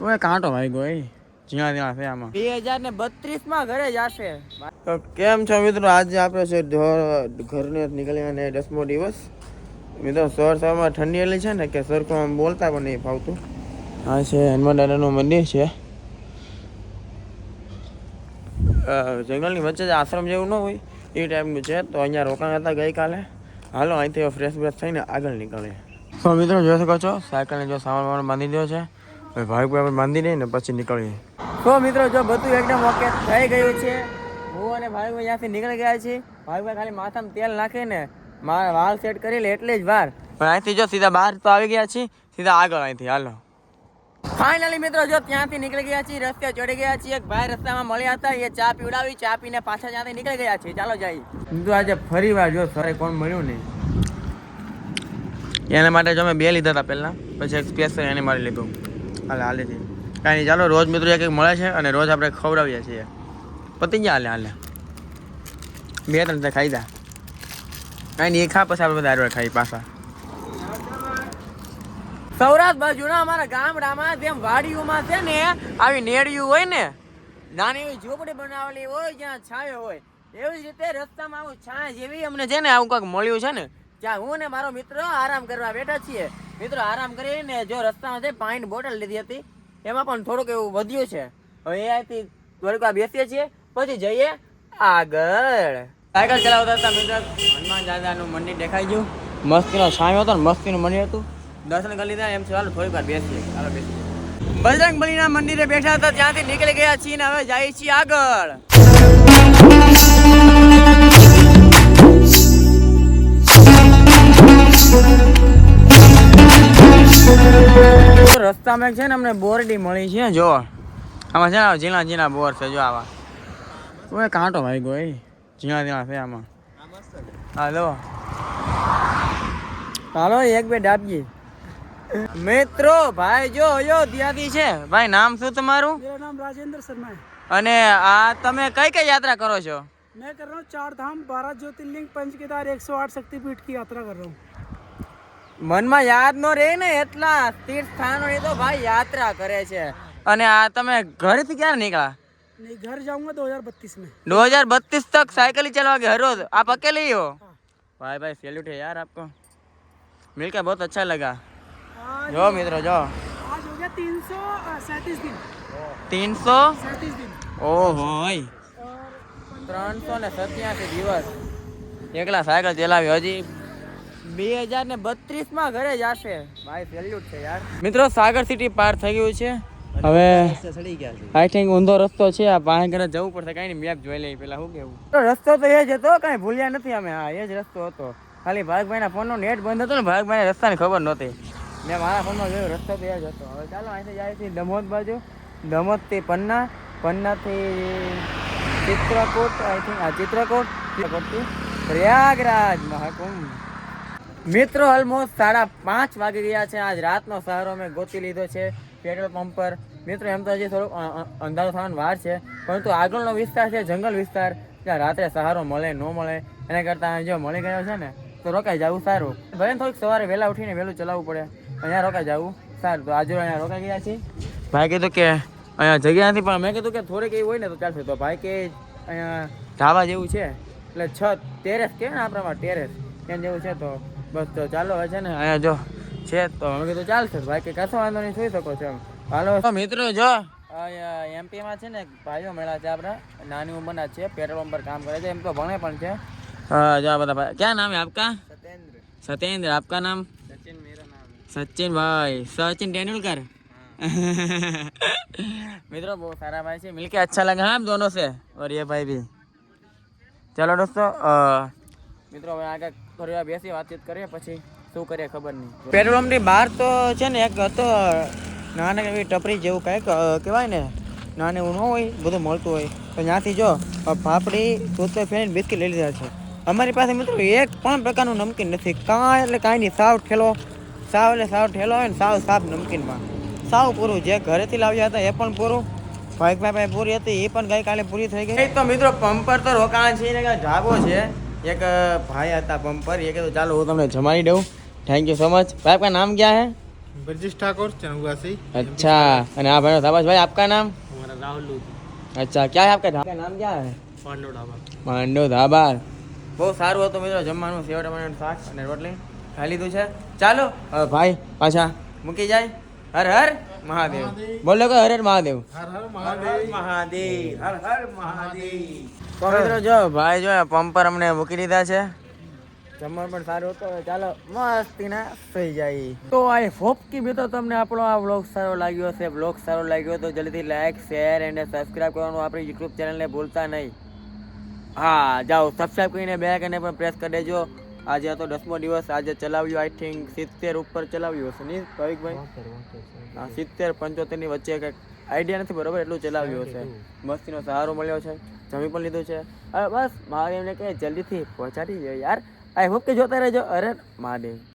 ઓય કાંટો ભાઈ ગયો જ્યાં ત્યાં છે આમાં. બે હજાર ને બત્રીસમાં ઘરે જશે તો કેમ છો મિત્રો? આજે આપણે છે ઘરને નીકળ્યા અને દસમો દિવસ. મિત્રો સર સવારમાં ઠંડી એટલી છે ને કે સરખું આમ બોલતા પણ નહીં ફાવતું. આ છે હનુમાન દાદાનું મંદિર છે. જંગલની વચ્ચે જ આશ્રમ જેવું ન હોય એ ટાઈપનું છે. તો અહીંયા રોકાણ હતા ગઈકાલે. હાલો અહીંથી ફ્રેશ બ્રેશ થઈને આગળ નીકળીએ. તો મિત્રો જોઈ શકો છો? સાયકલને જો સામાન બાંધી દો છે. હવે ભાઈ આપણે બાંધી દઈએ ને પછી નીકળીએ. તો મિત્રો જો બધું એકદમ ઓકે થઈ ગયું છે. હું અને ભાઈ ત્યાંથી નીકળી ગયા છીએ. ભાઈ ખાલી માથામાં તેલ નાખીને મારા વાળ સેટ કરી લે એટલે જ વાર. પણ અહીંથી જો સીધા બહાર તો આવી ગયા છીએ. સીધા આગળ અહીંથી હાલો. ફાઇનલી મિત્રો જો ત્યાંથી નીકળી ગયા છીએ રસ્તે ચડી ગયા છીએ. એક ભાઈ રસ્તામાં મળ્યા હતા એ ચા પીવડાવી ચા પીને પાછા ત્યાંથી નીકળી ગયા છીએ. ચાલો જઈએ. તો આજે ફરી વાર જો સરે કોણ મળ્યું નહીં. એના માટે જો મેં બે લીધા હતા પહેલાં. પછી એક સ્પેશિયલ એને મારી લીધું. હાલે હાલેથી કાંઈ નહીં, ચાલો, રોજ મિત્રો એક એક મળે છે અને રોજ આપણે ખવડાવીએ છીએ. પતી ગયા, હાલે હાલે. બે, ત્રણ ત્યાં ખાઈ દા કાંઈ નહીં ખા પછી આપણે બધા હારે ખાઈ પાછા. સૌરાષ્ટ્ર બાજુના અમારા ગામડામાં જેમ વાડીઓમાં છે ને, આવી નેડિયું હોય ને, નાની એવી ઝૂંપડી બનાવેલી હોય, જ્યાં છાંયો હોય, એવી જ રીતે રસ્તામાં આવું છાંય જેવી અમને છે ને, આવું કંઈક મળ્યું છે ને ત્યાં હું ને મારો મિત્ર આરામ કરવા બેઠા છીએ. મિત્રો, આરામ કરીને જો રસ્તામાં છે પાણી બોટલ લીધી હતી. એમાં પણ થોડુંક એવું વધ્યું છે. હવે અહીંથી થોડીક વાર બેસીએ છીએ, પછી જઈએ આગળ. સાયકલ ચલાવતા હતા મિત્રો. હનુમાન દાદાનું મંદિર દેખાઈ ગયું. મસ્તીનો છાંયો હતો ને મસ્તીનું મંદિર હતું. દર્શન કરી લીધા, એમ ચાલો થોડીક વાર બેસીએ. ચાલો બેસીએ. બજરંગ બલીના મંદિરે બેઠા હતા, ત્યાંથી નીકળી ગયા છીએ ને હવે જઈએ છીએ આગળ. રસ્તામાં એક છે ને અમને બોરડી મળી છે જો આમાં છે ને ઝીણા ઝીણા બોર છે જો આવા ઓય કાંટો ભાઈ ગયો એ ઝીણા ઝીણા છે આમાં હાલો ચાલો એક બે ડાબીએ મિત્રો ભાઈ જો અયોધ્યાથી છે ભાઈ નામ શું તમારું मेरा नाम राजेंद्र शर्मा है અને આ તમે કઈ કઈ યાત્રા કરો છો मैं कर रहा हूँ चार धाम बारह ज्योतिर्लिंग पंच केदार एक सौ आठ शक्तिपीठ की यात्रा कर रहा हूँ મનમાં યાદ નો રહે ને એટલા તીર્થ સ્થાનોની તો ભાઈ યાત્રા કરે છે અને આ તમે ઘરેથી ક્યારે નીકળ્યા नहीं घर जाऊंगा दो हजार बत्तीस में दो हजार बत्तीस तक साइकिल ही चलवा हर रोज आप अकेले ही हो भाई भाई सैल्यूट है यार आपको मिलकर बहुत अच्छा लगा आज जो मित्रों जो आज हो गया तीन सौ सैंतीस दिन तीन सौ सैंतीस दिन ओहो भाई और ત્રણસો ને સત્યાસી દિવસ એકલા સાયકલ ચલાવી હજી બે હજાર ને બત્રીસમાં ઘરે જશે ભાઈ સેલ્યુટ છે યાર. મિત્રો સાગર સિટી પાર થઈ ગયું છે. હવે આઈ થિંક ઊંધો રસ્તો છે. આ પાણી ઘરે જવું પડશે. કઈ નહીં મેપ જોઈ લઈએ. પેલા શું કેવું તો રસ્તો તો એ જ હતો કઈ ભૂલ્યા નથી અમે. હા એ જ રસ્તો હતો. ખાલી ભાગભાઈ ના ફોન નો નેટ બંધ હતો ને ભાગભાઈ રસ્તાની ખબર નહોતી. મેં મારા ફોનમાં જોયું રસ્તો તો એ જ હતો. હવે ચાલો અહીંથી જાય છે દમોદ બાજુ. દમોદથી પન્ના પન્નાથી ચિત્રકૂટ આઈ થિંક આ ચિત્રકૂટ. ચિત્રકૂટથી પ્રયાગરાજ મહાકુંભ. મિત્રો ઓલમોસ્ટ સાડા પાંચ વાગી ગયા છે. આજ રાતનો સહારો મેં ગોતી લીધો છે પેટ્રોલ પંપ પર. મિત્રો, એમ તો હજી થોડુંક અંધારો અ- વાર છે, પરંતુ આગળનો વિસ્તાર છે, જંગલ વિસ્તાર ત્યાં રાત્રે સહારો મળે, ન મળે, એના કરતાં જો મળી ગયો છે ને, તો રોકાઈ જવું સારું. ભલે થોડીક સવારે વહેલા ઉઠીને વહેલું ચલાવવું પડે, અહીંયા રોકાઈ જવું સારું. તો આજે અહીંયા રોકાઈ ગયા છીએ. ભાઈ કીધું કે અહીંયા જગ્યા નથી, પણ મેં કીધું કે થોડીક એવી હોય ને તો ચાલશે. તો ભાઈ કે અહીંયા ઢાબા જેવું છે. એટલે છત ટેરેસ કે ને આપણામાં ટેરેસ એમ જેવું છે તો બસ તો ચાલો હવે છે ને અહીંયા જો છે તો અમે કીધું ચાલશે ભાઈ કે કશો વાંધો નહીં સુઈ શકો છો એમ હાલો તો મિત્રો જો એમપીમાં છે ને એક ભાઈઓ મળ્યા છે આપણા નાની ઉંમરના જ છે પેટ્રોલ પંપ પર કામ કરે છે એમ તો ભણે પણ છે हाँ, जो बता भाई क्या नाम है आपका સત્યેન્દ્ર सत्येंद्र आपका नाम સચિન મેરા નામ सचिन भाई सचिन तेंदुलकर મિત્રો બહુ સારા ભાઈ છે मिलके अच्छा लगा हाँ हम दोनों से और ये भाई भी चलो दोस्तों अ, મિત્રો હવે આગળ બેસી વાતચીત કરીએ પછી શું કરીએ ખબર નહીં. પેટ્રોલ પંપની બહાર તો છે ને એક હતો નાના એવી ટપરી જેવું કંઈક કહેવાય ને નાને એવું ન હોય બધું મળતું હોય. તો ત્યાંથી જો પાપડી ટૂથપેસ્ટ ફેરીને બિસ્કીટ લઈ લીધા છે. અમારી પાસે મિત્રો એક પણ પ્રકારનું નમકીન નથી. કાંઈ એટલે કાંઈ નહીં સાવ ઠેલો સાવ એટલે સાવ ઠેલો હોય ને સાવ સાફ નમકીનમાં. સાવ પૂરું. જે ઘરેથી લાવ્યા હતા એ પણ પૂરું. ભાઈ ભાઈ પૂરી હતી એ પણ ગઈકાલે પૂરી થઈ ગઈ. તો મિત્રો પંપર તો રોકાણ છે ને ઢાબો છે. એક ભાઈ હતા પંપર. એ કીધું ચાલો હું તમને જમાડી દઉં. થેન્ક યુ સો મચ ભાઈ આપકા નામ ક્યાં હે? ब्रजेश ઠાકોર चंगुआसी અચ્છા. અને આ ભાઈનો શાબાશ ભાઈ આપકા નામ? हमारा राहुल અચ્છા. ક્યાં હે આપકા ઢાબા નામ ક્યાં હે? पांडो ढाबा માંડો ધાબા. બહુ સારું હતું મિત્રો જમવાનું. સેવ મને શાક અને રોટલી ખાઈ લીધું છે. ચાલો ભાઈ પાછા મૂકી જાય. હર હર મહાદેવ. બોલો કે હર હર મહાદેવ. હર હર મહાદેવ. હર હર મહાદેવ. તો જો ભાઈ જો પંપ પર અમને મૂકી દીધા છે. જમણ પણ સારું હતો. ચાલો મસ્તીના સહી જાય. તો આ હોપ કે તો તમને આપણો આ વ્લોગ સારો લાગ્યો હશે. વ્લોગ સારો લાગ્યો તો જલ્દી લાઈક શેર અને સબસ્ક્રાઈબ કરવાનું આપણી યુટ્યુબ ચેનલને ભૂલતા નહીં. હા જાઓ સબસ્ક્રાઈબ કરીને બે આઇકનને પણ પ્રેસ કરી દેજો. આજે આ તો દસમો દિવસ આજે ચલાવ્યું આઈ થિંક સિત્તેર ઉપર ચલાવ્યું હશે. નહીં ભાવિકભાઈ? હા સિત્તેર પંચોતેરની વચ્ચે કંઈક આઈડિયા નથી બરોબર? એટલું ચલાવ્યું હશે. મસ્તીનો સહારો મળ્યો છે. જમી પણ લીધું છે. હવે બસ મહાદેવને કહે જલ્દીથી પહોંચાડી દો યાર. આઈ હોપ કે જોતા રહેજો. અરે મહાદેવ.